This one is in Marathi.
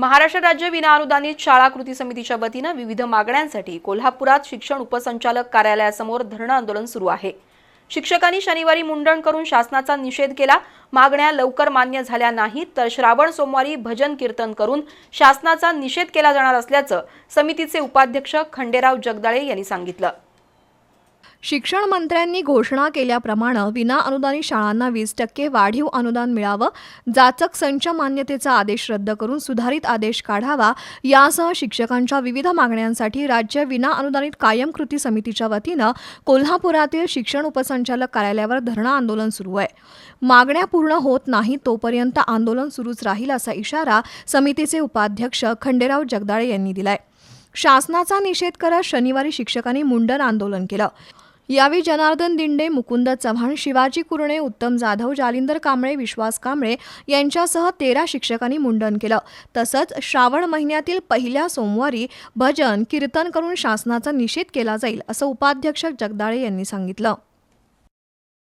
महाराष्ट्र राज्य विनाअनुदानित शाळा कृती समितीच्या वतीनं विविध मागण्यांसाठी कोल्हापुरात शिक्षण उपसंचालक कार्यालयासमोर धरणं आंदोलन सुरू आहे. शिक्षकांनी शनिवारी मुंडण करून शासनाचा निषेध केला. मागण्या लवकर मान्य झाल्या नाहीत तर श्रावण सोमवारी भजन कीर्तन करून शासनाचा निषेध केला जाणार असल्याचं समितीचे उपाध्यक्ष खंडेराव जगदाळे यांनी सांगितलं. शिक्षण मंत्र्यांनी घोषणा केल्याप्रमाणे विना अनुदानित शाळांना वीस टक्के वाढीव अनुदान मिळावं जाचक संच मान्यतेचा आदेश रद्द करून सुधारित आदेश काढावा यासह शिक्षकांच्या विविध मागण्यांसाठी राज्य विना अनुदानित कायम कृती समितीच्या वतीनं कोल्हापुरातील शिक्षण उपसंचालक कार्यालयावर धरणं आंदोलन सुरू आहे. मागण्या पूर्ण होत नाही तोपर्यंत आंदोलन सुरूच राहील असा इशारा समितीचे उपाध्यक्ष खंडेराव जगदाळे यांनी दिलाय. शासनाचा निषेध करत शनिवारी शिक्षकांनी मुंडन आंदोलन केलं. यावेळी जनार्दन दिंडे मुकुंद चव्हाण शिवाजी कुरणे उत्तम जाधव जालिंदर कांबळे विश्वास कांबळे यांच्यासह तेरा शिक्षकांनी मुंडन केलं. तसंच श्रावण महिन्यातील पहिल्या सोमवारी भजन कीर्तन करून शासनाचा निषेध केला जाईल असं उपाध्यक्ष जगदाळे यांनी सांगितलं.